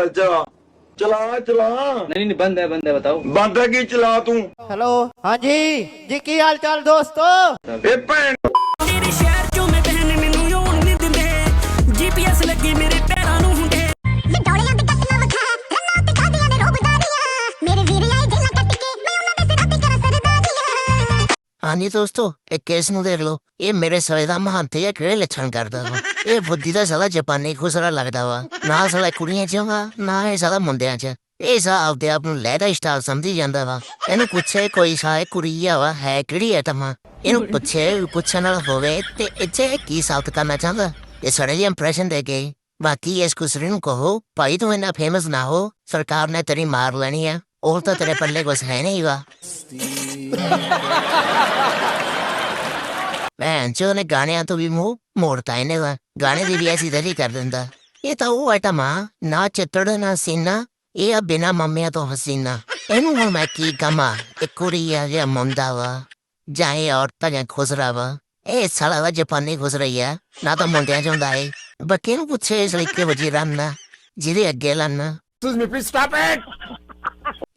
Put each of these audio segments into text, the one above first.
ਹਾਲ ਚਲਾ ਚਲਾ। ਨਹੀਂ ਨਹੀਂ ਬੰਦ ਹੈ ਬੰਦ ਹੈ ਬਤਾਓ। ਬੰਦ ਹੈ ਕੀ ਚਲਾ ਤੂੰ? ਹੈਲੋ ਹਾਂਜੀ। ਜੀ ਕੀ ਹਾਲ ਚਾਲ ਦੋਸਤੋ? ਇਹ ਭੈਣ ਹਾਂਜੀ ਦੋਸਤੋ, ਇਹ ਕੇਸ ਨੂੰ ਦੇਖ ਲਓ। ਇਹ ਮੇਰੇ ਸਾਲੇ ਦਾ ਮਹੰਤ ਹੈ ਕਿਹੜੇ ਲੱਛਣ ਕਰਦਾ ਵਾ। ਇਹ ਬੁੱਧੀ ਦਾ ਸਾਲਾ ਜਾਪਾਨੀ ਖੁਸਰਾ ਲੱਗਦਾ ਵਾ। ਨਾ ਸਾਲਾ ਕੁੜੀਆਂ ਚ ਵਾ, ਨਾ ਇਹ ਸਾਲਾ ਮੁੰਡਿਆਂ ਚ। ਇਹ ਸਾ ਆਪਦੇ ਆਪ ਨੂੰ ਲੈਦਾ ਸਟਾਈਲ ਸਮਝੀ ਜਾਂਦਾ ਵਾ। ਇਹਨੂੰ ਪੁੱਛੇ ਕੋਈ ਸਾਇ ਕੁੜੀ ਆ ਵਾ, ਹੈ ਕਿਹੜੀ ਹੈ ਤਮਾ ਇਹਨੂੰ ਪੁੱਛੇ, ਪੁੱਛਣ ਨਾਲ ਹੋਵੇ ਤੇ ਇੱਥੇ ਕੀ ਸਾਬਤ ਕਰਨਾ ਚਾਹੁੰਦਾ? ਇਹ ਸਾਰੇ ਦੀ ਇੰਪ੍ਰੈਸ਼ਨ ਦੇ ਕੇ ਬਾਕੀ ਇਸ ਕੁਸਰੇ ਨੂੰ ਕਹੋ, ਭਾਈ ਤੂੰ ਇੰਨਾ ਫੇਮਸ ਨਾ ਹੋ। ਸਰਕਾਰ ਨੇ ਤੇਰੀ ਮਾਰ ਲੈਣੀ ਆ। ਉਹ ਤਾਂ ਤੇਰੇ ਪੱਲੇ ਕੁਛ ਹੈ ਨਹੀਂ ਵਾ। ਭੈਣ ਚੋ ਨੇ ਗਾਣਿਆਂ ਤੋਂ ਵੀ ਮੂੰਹ ਮੋੜਤਾ ਇਹਨੇ ਵਾ ਗਾਣੇ ਦੀ ਵੀ ਐਸੀ ਦਰੀ ਕਰ ਦਿੰਦਾ ਇਹ ਤਾਂ ਉਹ ਆਈਟਮ ਆ ਨਾ ਚਿੱਤੜ ਨਾ ਸੀਨਾ ਇਹ ਆ ਬਿਨਾ ਮੰਮਿਆਂ ਤੋਂ ਹਸੀਨਾ ਇਹਨੂੰ ਹੁਣ ਮੈਂ ਕੀ ਕਮਾ ਇਹ ਕੁੜੀ ਆ ਜਾਂ ਮੁੰਡਾ ਵਾ ਜਾਂ ਇਹ ਔਰਤਾਂ ਜਾਂ ਖੁਸਰਾ ਵਾ ਇਹ ਸਾਲਾ ਵਾ ਜਾਪਾਨੀ ਖੁਸਰਾ ਆ ਨਾ ਤਾਂ ਮੁੰਡਿਆਂ ਚ ਹੁੰਦਾ ਏ ਬੱਕੇ ਨੂੰ ਪੁੱਛੇ ਇਸ ਲਈ ਕਿ ਵਜੀ ਰੰਨਾ ਜਿਹਦੇ ਅੱਗੇ ਲੰਨਾ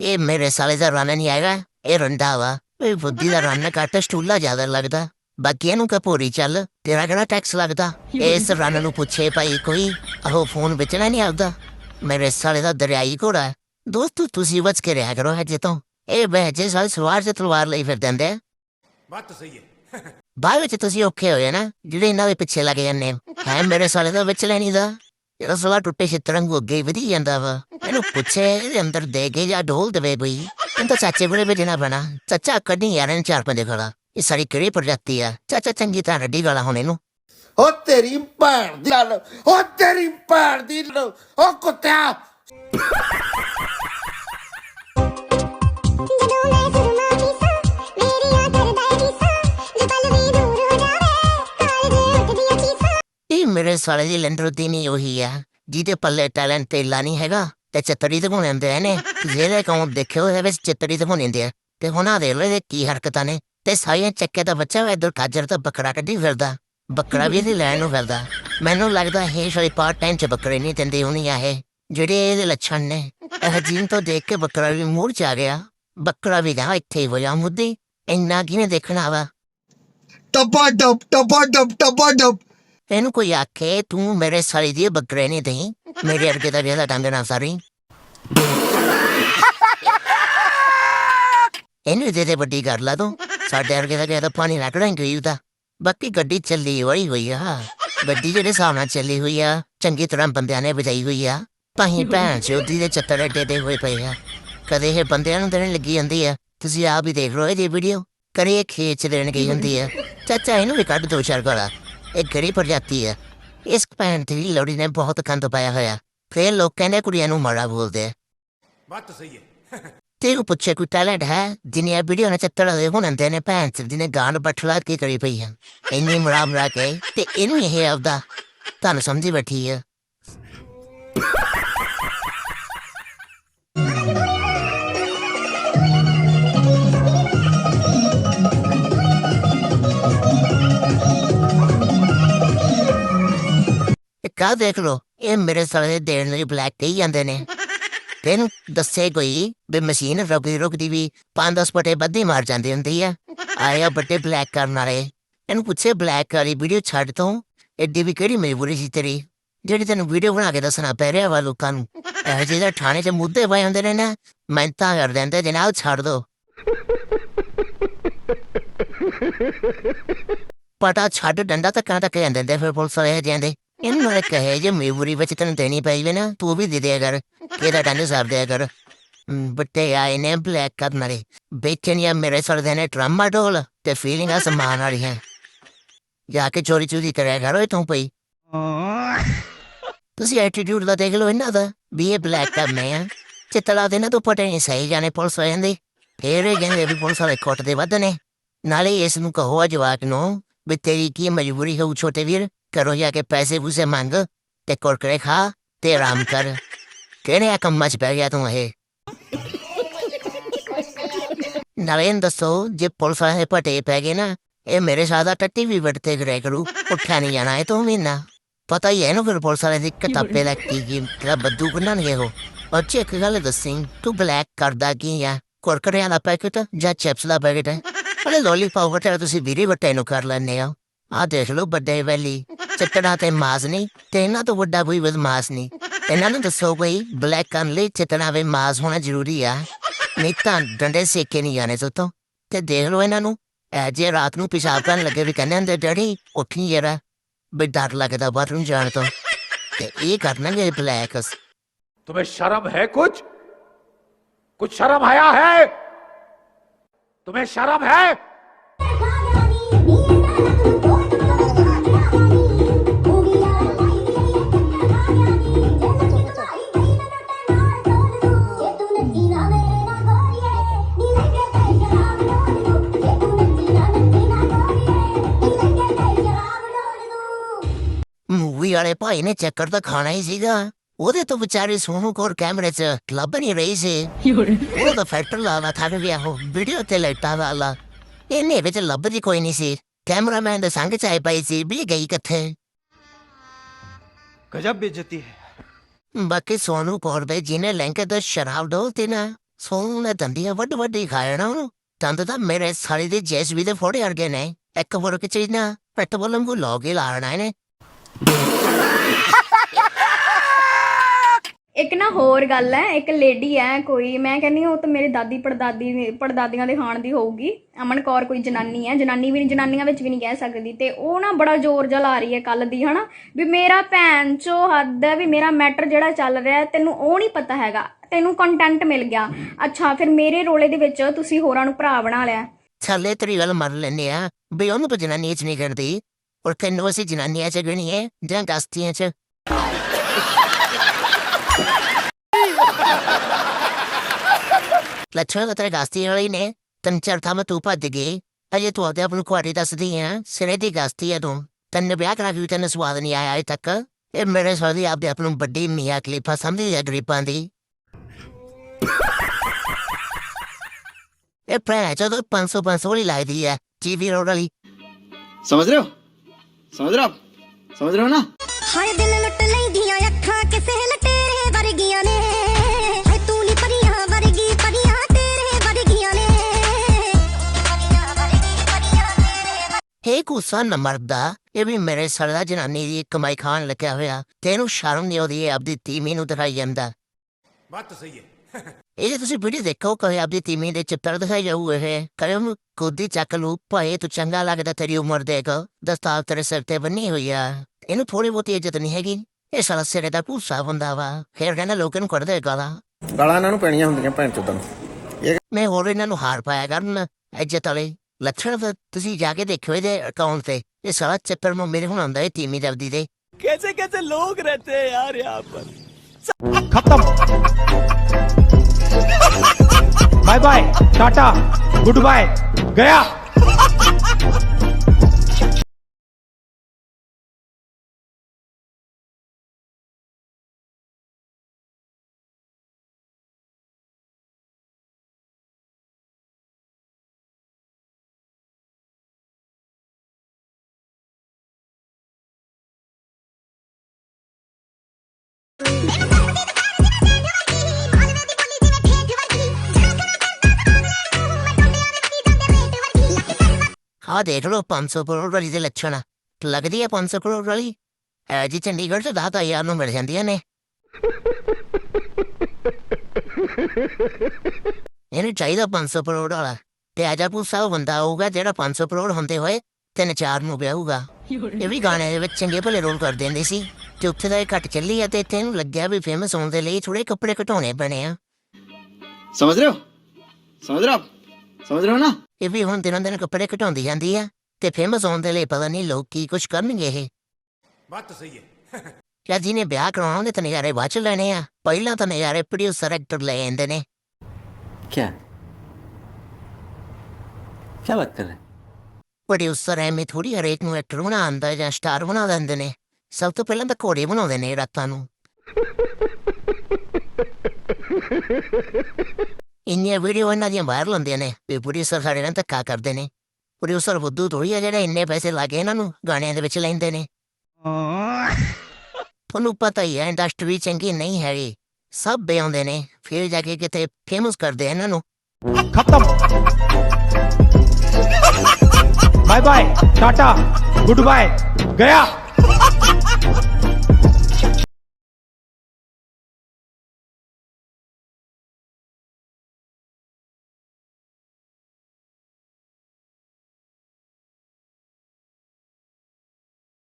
ਇਹ ਮੇਰੇ ਸਾਲੇ ਦਾ ਰਨ ਨਹੀਂ ਆਏਗਾ ਇਹ ਰੰਡਾ ਵਾ ਇਹ ਬੁੱਧੀ ਦਾ ਰਨ ਘੱਟ ਸਟੂਲਾ ਜ਼ਿਆਦਾ ਲੱਗਦਾ। ਬਾਕੀ ਇਹਨੂੰ ਕਪੂਰੀ ਚੱਲ ਤੇਰਾ ਕਿਹੜਾ ਟੈਕਸ ਲੱਗਦਾ? ਇਸ ਰਨ ਨੂੰ ਪੁੱਛੇ ਭਾਈ ਕੋਈ ਆਹੋ ਫੋਨ ਵੇਚਣਾ ਨਹੀਂ ਆਉਂਦਾ ਮੇਰੇ ਸਾਲੇ ਦਾ ਦਰਿਆਈ ਘੋੜਾ। ਦੋਸਤੋ ਤੁਸੀਂ ਬਚ ਕੇ ਰਿਹਾ ਕਰੋ ਹਜੇ ਤੋਂ। ਇਹ ਬਹਿਜੇ ਸਾਲ ਸਵਾਰ ਤੇ ਤਲਵਾਰ ਲਈ ਫਿਰ ਦਿੰਦੇ। ਬਾਤ ਤਾਂ ਸਹੀ ਹੈ। ਬਾਅਦ ਵਿੱਚ ਤੁਸੀਂ ਔਖੇ ਹੋਏ ਨਾ ਜਿਹੜੇ ਇਹਨਾਂ ਦੇ ਪਿੱਛੇ ਲੱਗ ਜਾਂਦੇ ਹੋ। ਮੇਰੇ ਸਾਲੇ ਦਾ ਵਿੱਚ ਲੈਣੀ ਦਾ। ਜਿਹੜਾ ਸਾਲਾ ਟੁੱਟੇ ਛਿੱਤਰੰਗ ਅੱਗੇ ਵਧੀ ਜਾਂਦਾ ਵਾ। ਇਹਨੂੰ ਪੁੱਛੇ ਇਹਦੇ ਅੰਦਰ ਦੇ ਕੇ ਜਾਂ ਢੋਲ ਦੇਵੇ ਬਈ ਤਾਂ ਚਾਚੇ ਬੜੇ ਬੇਟੇ ਨਾ ਬਣਾ ਚਾਚਾ ਕੱਢੀ ਯਾਰ ਇਹਨੂੰ ਚਾਰ ਪੰਜੇ ਖੜਾ ਇਹ ਸਾਰੀ ਕਿਹੜੀ ਪ੍ਰਜਾਤੀ ਆ ਚਾਚਾ ਚੰਗੀ ਤਰ੍ਹਾਂ ਰੱਡੀ ਵਾਲਾ ਹੁਣ ਇਹਨੂੰ ਓ ਤੇਰੀ ਭੈਣ ਦੀ ਗੱਲ ਓ ਤੇਰੀ ਭੈਣ ਦੀ ਗੱਲ, ਓ ਕੁੱਤਿਆ ਜਦੋਂ ਇਹ ਮੇਰੇ ਸਾਲੇ ਦੀ ਲੰਡਰਤੀ ਨਹੀਂ ਉਹੀ ਆ ਜਿਹਦੇ ਪੱਲੇ ਟੈਲੈਂਟ ਤੇ ਨਹੀਂ ਹੈਗਾ ਤੇ ਚਤਰੀ ਤੇ ਗੁਣ ਹੁੰਦੇ ਨੇ ਜਿਹੜੇ ਕੌਮ ਦੇਖਿਓ ਇਹਦੇ ਵਿੱਚ ਚਤਰੀ ਤੇ ਗੁਣ ਹੁੰਦੇ ਆ ਤੇ ਹੁਣਾਂ ਦੇ ਲੈ ਕੀ ਹਰਕਤਾਂ ਨੇ ਤੇ ਸਾਈਆਂ ਚੱਕੇ ਦਾ ਬੱਚਾ ਇਧਰ ਕਾਜਰ ਤਾਂ ਬੱਕਰਾ ਕੱਢੀ ਫਿਰਦਾ ਬੱਕਰਾ ਵੀ ਇਹਦੀ ਲੈਣ ਨੂੰ ਫਿਰਦਾ ਮੈਨੂੰ ਲੱਗਦਾ ਇਹ ਸਾਰੀ ਪਾਰਟ ਟਾਈਮ ਚ ਬੱਕਰੇ ਨਹੀਂ ਦਿੰਦੇ ਹੋਣੀ ਆ ਇਹ ਜਿਹੜੇ ਇਹਦੇ ਲੱਛਣ ਨੇ ਇਹ ਜੀਨ ਤੋਂ ਦੇਖ ਕੇ ਬੱਕਰਾ ਵੀ ਮੂਰ ਚ ਆ ਗਿਆ ਬੱਕਰਾ ਵੀ ਨਾ ਇੱਥੇ ਵਜਾ ਹੋਇਆ ਮੁੱਦੀ ਇੰਨਾ ਕਿਵੇਂ ਦੇਖਣਾ ਵਾ ਟੱਪਾ ਟੱਪ ਟੱਪਾ ਟੱਪ ਟੱਪਾ ਟੱਪ ਇਹਨੂੰ ਕੋਈ ਆਖੇ, ਤੂੰ ਮੇਰੇ ਸਾਲੀ ਦੀ ਬੱਕਰੇ ਨਹੀਂ ਦਈ। ਮੇਰੇ ਅਰਗੇ ਦਾ ਵਿਆਹ ਦਾ ਡੰਗ ਨਾ ਸਾਰੀ ਇਹਨੂੰ ਦੇ ਦੇ ਵੱਡੀ ਕਰ ਲਾ ਤੂੰ। ਸਾਡੇ ਅਰਗੇ ਦਾ ਵਿਆਹ ਦਾ ਪਾਣੀ ਨਾ ਹੀ ਗਈ ਉਹਦਾ। ਬਾਕੀ ਗੱਡੀ ਚੱਲੀ ਹੋਈ ਹੋਈ ਆ। ਗੱਡੀ ਜਿਹੜੇ ਹਿਸਾਬ ਨਾਲ ਚੱਲੀ ਹੋਈ ਆ, ਚੰਗੀ ਤਰ੍ਹਾਂ ਬੰਦਿਆਂ ਨੇ ਵਜਾਈ ਹੋਈ ਆ। ਤਾਂ ਭੈਣ ਚੋਦੀ ਦੇ ਚੱਤਰ ਏਡੇ ਦੇ ਹੋਏ ਪਏ ਆ। ਕਦੇ ਇਹ ਬੰਦਿਆਂ ਨੂੰ ਦੇਣ ਲੱਗੀ ਜਾਂਦੀ ਆ। ਤੁਸੀਂ ਆਪ ਹੀ ਦੇਖ ਲਓ ਇਹਦੀ ਵੀਡੀਓ ਕਰੇ ਇਹ ਖੇਤ ਚ ਦੇਣ ਗਈ ਹੁੰਦੀ ਆ। ਚਾਚਾ ਇਹਨੂੰ ਵੀ ਕੱਢ ਦੋ ਚਾਰ ਗਾਲਾਂ। ਇਹ ਗਰੀ ਪ੍ਰਜਾਤੀ ਹੈ। ਇਸ ਭੈਣ ਦੀ ਲੋੜੀ ਨੇ ਬਹੁਤ ਕੰਦ ਪਾਇਆ ਹੋਇਆ। ਫੇਰ ਲੋਕ ਕਹਿੰਦੇ ਕੁੜੀਆਂ ਨੂੰ ਮਾੜਾ ਬੋਲਦੇ ਬਾਤ ਤਾਂ ਸਹੀ ਹੈ। ਤੇ ਉਹ ਪੁੱਛੇ ਕੋਈ ਟੈਲੈਂਟ ਹੈ? ਜਿਨੇ ਵੀਡੀਓ ਨੇ ਚੱਤੜ ਦੇ ਹੁੰਦੇ ਨੇ ਭੈਣ ਚ ਜਿਹਨੇ ਗਾਣ ਬਠਲਾ ਕੀ ਕਰੀ ਪਈ ਹੈ। ਇੰਨੀ ਮਰਾ ਮਰਾ ਕੇ ਤੇ ਇਹਨੂੰ ਇਹ ਆਪਦਾ। ਤੁਹਾਨੂੰ ਸਮਝੀ ਬੈਠੀ ਹੈ। ਕਾ ਦੇਖ ਲੋ ਇਹ ਮੇਰੇ ਸਾਲੇ ਦੇਣ ਲਈ ਬਲੈਕ ਕਹੀ ਜਾਂਦੇ ਨੇ ਤੈਨੂੰ ਦੱਸੇ ਕੋਈ ਵੀ ਮਸ਼ੀਨ ਰੁਕਦੀ ਰੁਕਦੀ ਵੀ 5-10 ਪਟੇ ਬੱਦੀ ਮਾਰ ਜਾਂਦੀ ਹੁੰਦੀ ਆ ਆਇਆ ਬੱਟੇ ਬਲੈਕ ਕਰਨ ਵਾਲੇ ਇਹਨੂੰ ਪੁੱਛੇ ਬਲੈਕ ਵਾਲੀ ਵੀਡੀਓ ਛੱਡ ਤੋਂ ਐਡੀ ਵੀ ਕਿਹੜੀ ਮਜਬੂਰੀ ਸੀ ਤੇਰੀ ਜਿਹੜੀ ਤੈਨੂੰ ਵੀਡੀਓ ਬਣਾ ਕੇ ਦੱਸਣਾ ਪੈ ਰਿਹਾ ਵਾ ਲੋਕਾਂ ਨੂੰ ਇਹ ਜਿਹੇ ਥਾਣੇ 'ਚ ਮੁੱਦੇ ਪਏ ਹੁੰਦੇ ਨੇ ਨਾ ਮੈਂ ਤਾਂ ਕਰ ਦਿੰਦੇ ਜਨਾਬ ਛੱਡ ਦੋ ਪਟਾ ਛੱਡ ਡੰਡਾ ਤਾਂ ਕਾਂ ਤੱਕ ਜਾਂਦੇ ਫਿਰ ਪੁਲਿਸ ਵਾਲੇ ਜਾਂਦੇ ਇਹਨੂੰ ਨਾਲ ਕਹੇ ਜੇ ਮਜਬੂਰੀ ਵਿੱਚ ਤੈਨੂੰ ਦੇਣੀ ਪਈ ਵੇ ਨਾ ਤੂੰ ਵੀ ਦੇ ਦਿਆ ਕਰ ਕਿਹਦਾ ਡੰਡੇ ਸਾਫ਼ ਦਿਆ ਕਰ ਬੱਟੇ ਆਏ ਨੇ ਬਲੈਕ ਕਰਨ ਵਾਲੇ ਬੇਚਨ ਮੇਰੇ ਸਰਦੇ ਨੇ ਟਰਮਾ ਡੋਲ ਤੇ ਫੀਲਿੰਗਾਂ ਸਮਾਨ ਵਾਲੀਆਂ ਜਾ ਕੇ ਚੋਰੀ ਚੋਰੀ ਕਰਿਆ ਕਰੋ ਤੂੰ ਪਈ ਤੁਸੀਂ ਐਟੀਟਿਊਡ ਦਾ ਦੇਖ ਲਓ ਇਹਨਾਂ ਦਾ ਵੀ ਇਹ ਬਲੈਕ ਕੱਪ ਕਰਨੇ ਆ ਚਿੱਤਲਾ ਦੇ ਨਾ ਤੂੰ ਪਟੇ ਨਹੀਂ ਸਹੀ ਜਾਣੇ ਪੁਲਿਸ ਵਾਲਿਆਂ ਦੇ ਫੇਰ ਇਹ ਕਹਿੰਦੇ ਵੀ ਪੁਲਿਸ ਵਾਲੇ ਕੋਟ ਦੇ ਵੱਧ ਨੇ ਨਾਲੇ ਇਸ ਨੂੰ ਕਹੋ ਆ ਜਵਾਕ ਨੂੰ ਵੀ ਤੇਰੀ ਕੀ ਮਜਬੂਰੀ ਹੋਊ ਛੋਟੇ ਵੀਰ ਕਰੋ ਜਾ ਕੇ ਪੈਸੇ ਪੂਸੇ ਮੰਗ ਤੇ ਕੁਰਕਰੇ ਖਾ ਤੇ ਆਰਾਮ ਕਰ ਕਿਹਨੇ ਕੰਮਾਂ ਚ ਪੈ ਗਿਆ ਤੂੰ ਇਹ ਨਾਲੇ ਦੱਸੋ ਜੇ ਪੁਲਿਸ ਵਾਲੇ ਪਟੇ ਪੈ ਗਏ ਨਾ ਇਹ ਮੇਰੇ ਸਾਦਾ ਟੱਟੀ ਵੀ ਵੜਤੇ ਕਰੇ ਕਰੂ ਉੱਠਿਆ ਨਹੀਂ ਜਾਣਾ ਇਹ ਤੂੰ ਮਹੀਨਾ ਪਤਾ ਹੀ ਹੈ ਨਾ ਫਿਰ ਪੁਲਿਸ ਵਾਲੇ ਦੀ ਕਿਤਾਬੇ ਦਾ ਕੀ ਕੀ ਤੇਰਾ ਬੱਦੂ ਬਣਨਗੇ ਉਹ ਅੱਛਾ ਇੱਕ ਗੱਲ ਦੱਸੀ ਤੂੰ ਬਲੈਕ ਕਰਦਾ ਕੀ ਆ ਕੁਰਕਰਿਆਂ ਦਾ ਪੈਕਟ ਜਾਂ ਚਿਪਸ ਦਾ ਪੈਕਟ ਹੈ ਅਰੇ ਲੋਲੀਪੌਪ ਵਟਾ ਤੁਸੀਂ ਵੀਰੇ ਵਟੇ ਨੂੰ ਕਰ ਲੈਂਦੇ ਆ ਆ ਦੇਖ ਲਓ ਵੱਡੇ ਵੈਲੀ ਚਿੱਟੜਾ ਤੇ ਮਾਸ ਨਹੀਂ ਤੇ ਇਹਨਾਂ ਤੋਂ ਵੱਡਾ ਕੋਈ ਬਦਮਾਸ਼ ਨਹੀਂ ਇਹਨਾਂ ਨੂੰ ਦੱਸੋ ਕੋਈ ਬਲੈਕ ਕਰਨ ਲਈ ਚਿੱਟੜਾ ਵੇ ਮਾਸ ਹੋਣਾ ਜ਼ਰੂਰੀ ਆ ਨਹੀਂ ਤਾਂ ਡੰਡੇ ਸੇਕੇ ਨਹੀਂ ਜਾਣੇ ਤੋਂ ਤੇ ਦੇਖ ਲਓ ਇਹਨਾਂ ਨੂੰ ਐ ਜੇ ਰਾਤ ਨੂੰ ਪਿਸ਼ਾਬ ਕਰਨ ਲੱਗੇ ਵੀ ਕਹਿੰਦੇ ਹੁੰਦੇ ਡੈਡੀ ਉੱਠੀ ਜਰਾ ਵੀ ਡਰ ਲੱਗਦਾ ਬਾਥਰੂਮ ਜਾਣ ਤੋਂ ਤੇ ਇਹ ਕਰਨਗੇ ਬਲੈਕਸ तुम्हें शर्म है कुछ कुछ शर्म आया है तुम्हें शर्म है ਮੂਵੀ ਵਾਲੇ ਭਾਈ ਨੇ ਚੱਕਰ ਤਾਂ ਖਾਣਾ ਹੀ ਸੀਗਾ ਉਹਦੇ ਤੋਂ ਵਿਚਾਰੀ ਸੋਹੂ ਕੋਰ ਕੈਮਰੇ 'ਚ ਲੱਭ ਨਹੀਂ ਰਹੀ ਸੀ ਉਹਦਾ ਫਿਲਟਰ ਲਾਵਾ ਥੱਕ ਗਿਆ ਉਹ ਵੀਡੀਓ ਤੇ ਲੈਟਾ ਵਾਲਾ ਇਹਨੇ ਵਿੱਚ ਲੱਭਦੀ ਕੋਈ ਨਹੀਂ ਸੀ ਕੈਮਰਾਮੈਨ ਦੇ ਸੰਗ ਚ ਆਈ ਪਈ ਸੀ ਵੀ ਗਈ ਕਿੱਥੇ ਗਜਬ ਬੇਇੱਜ਼ਤੀ ਹੈ ਬਾਕੀ ਸੋਨੂ ਕੋਰ ਦੇ ਜਿਹਨੇ ਲੈਂਕੇ ਤੋਂ ਸ਼ਰਾਬ ਡੋਲਤੀ ਨਾ ਸੋਨੂ ਨੇ ਦੰਦੀਆਂ ਵੱਡ ਵੱਡੀ ਖਾਇਣਾ ਉਹਨੂੰ ਦੰਦ ਤਾਂ ਮੇਰੇ ਸਾਲੇ ਦੇ ਜੈਸਵੀ ਦੇ ਫੋੜੇ ਅਰਗੇ ਨੇ ਇੱਕ ਵਾਰ ਕਿ ਚੀਜ਼ ਨਾ ਪੈਟ ਬੋਲਮ ਕੋ ਲੋਗੇ ਲਾਣਾ ਇਹਨੇ ਨਾ ਹੋਰ ਗੱਲ ਹੈ ਇੱਕ ਲੇਡੀ ਹੈ ਕੋਈ, ਮੈਂ ਕਹਿੰਦੀ ਉਹ ਤਾਂ ਮੇਰੇ ਦਾਦੀ ਪੜਦਾਦੀ, ਪੜਦਾਦੀਆਂ ਦੇ ਹਾਣ ਦੀ ਹੋਊਗੀ। ਅਮਨ ਕੌਰ ਕੋਈ ਜਨਾਨੀ ਹੈ ਜਨਾਨੀ ਵੀ ਨਹੀਂ ਜਨਾਨੀਆਂ ਵਿੱਚ ਵੀ ਨਹੀਂ ਕਹਿ ਸਕਦੀ। ਤੇ ਉਹ ਨਾ ਬੜਾ ਜ਼ੋਰ ਜਲਾ ਰਹੀ ਹੈ ਕੱਲ ਦੀ, ਹਨਾ? ਵੀ ਮੇਰਾ ਭੈਣ ਚੋ ਹੱਦ ਹੈ ਵੀ ਮੇਰਾ ਮੈਟਰ ਜਿਹੜਾ ਚੱਲ ਰਿਹਾ ਤੈਨੂੰ ਉਹ ਨਹੀਂ ਪਤਾ ਹੈਗਾ। ਤੈਨੂੰ ਕੰਟੈਂਟ ਮਿਲ ਗਿਆ। ਅੱਛਾ, ਫਿਰ ਮੇਰੇ ਰੋਲੇ ਦੇ ਵਿੱਚ ਤੁਸੀਂ ਹੋਰਾਂ ਨੂੰ ਭਰਾ ਬਣਾ ਲਿਆ। ਛੱਲੇ ਤੇਰੀ ਗੱਲ ਮੰਨ ਲੈਨੇ ਆ, ਵੀ ਉਹਨੂੰ ਤਾਂ ਜਨਾਨੀ ਚ ਨਹੀਂ ਕਰਦੀ ਔਰ ਤੈਨੂੰ ਅਸੀਂ ਜਨਾਨੀਆਂ ਚ ਗਣੀ ਹੈ ਜਾਂ ਗਸਤੀਆਂ ਚ? ਲੱਛਣ ਤਾਂ ਤੇਰੇ ਗਸਤੀ ਵਾਲੀ ਨੇ ਤਨ ਚਾਰ ਥਾਂ ਤੂੰ ਭੱਜ ਗਈ ਅਜੇ ਤੂੰ ਆਪਦੇ ਆਪ ਨੂੰ ਕੁਆਰੀ ਦੱਸਦੀ ਆ ਸਿਰੇ ਦੀ ਗਸਤੀ ਆ ਤੂੰ ਤੈਨੂੰ ਵਿਆਹ ਕਰਾ ਕੇ ਤੈਨੂੰ ਸਵਾਦ ਨਹੀਂ ਆਇਆ ਅਜੇ ਤੱਕ ਇਹ ਮੇਰੇ ਸਾਡੀ ਆਪਦੇ ਆਪ ਨੂੰ ਵੱਡੀ ਮੀਆਂ ਕਲੀਫਾ ਸਮਝਦੀ ਆ ਗਰੀਬਾਂ ਦੀ ਇਹ ਪ੍ਰਾਇ ਜਦੋਂ 500 500 ਵਾਲੀ ਲਾਈ ਹੈ ਟੀਵੀ ਰੋਡ ਵਾਲੀ समझ रहे हो समझ रहे हो आप समझ रहे हो ना ਹਾਏ ਦਿਲ ਲੁੱਟ ਲੈਂਦੀਆਂ ਅੱਖਾਂ ਕਿਸੇ ਲਟੇਰੇ ਵਰਗੀਆਂ ਨੇ ਹੇ ਕੂਸਾ ਮਰਦਾ ਇਹ ਵੀ ਮੇਰੇ ਸਰਦਾ ਜਨਾਨੀ ਦੀ ਕਮਾਈ ਖਾਣ ਲੱਗਿਆ ਹੋਇਆ ਤੈਨੂੰ ਸ਼ਰਮ ਨਹੀਂ ਆਉਂਦੀ ਆਪਦੀ ਤੀਮੀ ਨੂੰ ਦਿਖਾਈ ਜਾਂਦਾ ਬਾਤ ਤਾਂ ਸਹੀ ਹੈ ਇਹ ਤੁਸੀਂ ਵੀਡੀਓ ਦੇਖੋ ਕੋਈ ਆਪਦੀ ਤੀਮੀ ਦੇ ਚਿੱਤਰ ਦਿਖਾਈ ਜਾਊ ਇਹ ਕਰਮ ਕੁੱਦੀ ਚੱਕ ਲੂ ਭਾਏ ਤੂੰ ਚੰਗਾ ਲੱਗਦਾ ਤੇਰੀ ਉਮਰ ਦੇਖ ਦਸਤਾਰ ਤੇਰੇ ਸਿਰ ਤੇ ਬੰਨੀ ਹੋਈ ਆ ਇਹਨੂੰ ਥੋੜੀ ਬਹੁਤੀ ਇੱਜ਼ਤ ਨਹੀਂ ਹੈਗੀ ਇਹ ਸਾਲਾ ਸਿਰੇ ਦਾ ਭੂਸਾ ਹੁੰਦਾ ਵਾ ਫੇਰ ਕਹਿੰਦਾ ਲੋਕਾਂ ਨੂੰ ਕੱਢ ਦੇ ਗਾਲਾਂ ਗਾਲਾਂ ਇਹਨਾਂ ਨੂੰ ਪੈਣੀਆਂ ਹੁੰਦੀਆਂ ਭੈਣ ਚੋਦਾਂ ਮੈਂ ਹੋਰ ਇਹਨਾਂ ਨੂੰ ਹਾਰ ਪਾਇਆ ਕਰਨ ਇੱਜ਼ਤ ਵਾਲੇ ਲੱਛਣ ਤਾਂ ਤੁਸੀਂ ਜਾ ਕੇ ਦੇਖਿਓ ਇਹਦੇ ਅਕਾਊਂਟ ਤੇ ਇਹ ਸਾਲਾ ਚੱਪਰ ਮੋ ਮੇਰੇ ਹੁਣ ਆਉਂਦਾ ਇਹ ਤੀਮੀ ਦਬਦੀ ਦੇ कैसे कैसे लोग रहते हैं यार यहाँ पर bye bye tata goodbye गया ਆਹ ਦੇਖ ਲਓ 500 ਕਰੋੜ ਵਾਲੀ ਦੇ ਲੱਛਣ ਲੱਗਦੀ ਹੈ 500 ਕਰੋੜ ਵਾਲੀ ਐ ਜੀ ਚੰਡੀਗੜ੍ਹ ਤੋਂ ਦਾਤਾ ਯਾਰ ਨੂੰ ਮਿਲ ਜਾਂਦੀਆਂ ਨੇ ਇਹਨੂੰ ਚਾਹੀਦਾ 500 ਕਰੋੜ ਵਾਲਾ ਤੇ ਆਜਾ ਪੁੱਸਾ ਉਹ ਬੰਦਾ ਹੋਊਗਾ ਜਿਹੜਾ 500 ਕਰੋੜ ਹੁੰਦੇ ਹੋਏ ਤਿੰਨ ਚਾਰ ਨੂੰ ਵਿਆਹੂਗਾ ਇਹ ਵੀ ਗਾਣੇ ਦੇ ਵਿੱਚ ਚੰਗੇ ਭਲੇ ਰੋਲ ਕਰ ਦਿੰਦੇ ਸੀ ਤੇ ਉੱਥੇ ਦਾ ਇਹ ਘਟ ਚੱਲੀ ਆ ਤੇ ਇੱਥੇ ਇਹਨੂੰ ਲੱਗਿਆ ਵੀ ਫੇਮਸ ਹੋਣ ਦੇ ਲਈ ਥੋੜੇ ਕੱਪੜੇ ਘਟਾਉਣੇ ਪਣੇ ਆ। ਸਮਝ ਰਹੇ ਹੋ? ਸਮਝ ਰਹੇ ਹੋ? ਸਮਝ ਰਹੇ ਹੋ ਨਾ? ਇਹ ਵੀ ਹੁਣ ਦਿਨੋਂ ਦਿਨ ਕੱਪੜੇ ਘਟਾਉਂਦੀ ਜਾਂਦੀ ਆ ਤੇ ਫੇਮਸ ਹੋਣ ਦੇ ਲਈ ਪਤਾ ਨਹੀਂ ਲੋਕ ਕੀ ਕੁਝ ਕਰਨਗੇ ਇਹ। ਬਾਤ ਤਾਂ ਸਹੀ ਹੈ। ਯਾ ਜਿਹਨੇ ਵਿਆਹ ਕਰਾਉਣਾ ਉਹਨੇ ਤਾਂ ਨਜ਼ਾਰੇ ਬਾਅਦ ਚ ਲੈਣੇ ਆ। ਪਹਿਲਾਂ ਤਾਂ ਨਜ਼ਾਰੇ ਪ੍ਰੋਡਿਊਸਰ ਐਕਟਰ ਲੈ ਜਾਂਦੇ ਨੇ। ਕੀ ਕੀ ਬਾਤ ਕਰ ਰਹੇ ਪ੍ਰੋਡਿਊਸਰ ਐਵੇਂ ਥੋੜੀ ਹਰੇਕ ਨੂੰ ਐਕਟਰ ਬਣਾ ਆਂਦਾ ਜਾਂ ਸਟਾਰ ਬਣਾ ਦਿੰਦੇ ਨੇ। ਸਭ ਤੋਂ ਪਹਿਲਾਂ ਤਾਂ ਘੋੜੇ ਬਣਾਉਂਦੇ ਨੇ ਰਾਤਾਂ ਨੂੰ ਇੰਨੀਆਂ ਵੀਡੀਓ ਇਹਨਾਂ ਦੀਆਂ ਬਾਹਰ ਲੰਦੇ ਨੇ ਵੀ ਪ੍ਰੋਡਿਊਸਰ ਸਾਡੇ ਨਾਲ ਧੱਕਾ ਕਰਦੇ ਨੇ ਪ੍ਰੋਡਿਊਸਰ ਬੁੱਧੂ ਥੋੜੀ ਆ ਜਿਹੜਾ ਇੰਨੇ ਪੈਸੇ ਲਾ ਕੇ ਇਹਨਾਂ ਨੂੰ ਗਾਣਿਆਂ ਦੇ ਵਿੱਚ ਲੈਂਦੇ ਨੇ ਤੁਹਾਨੂੰ ਪਤਾ ਹੀ ਹੈ ਇੰਡਸਟਰੀ ਚੰਗੀ ਨਹੀਂ ਹੈਗੀ ਸਭ ਬਿਆਉਂਦੇ ਨੇ ਫਿਰ ਜਾ ਕੇ ਕਿਤੇ ਫੇਮਸ ਕਰਦੇ ਇਹਨਾਂ ਨੂੰ ਖਤਮ bye bye tata good bye ਗਿਆ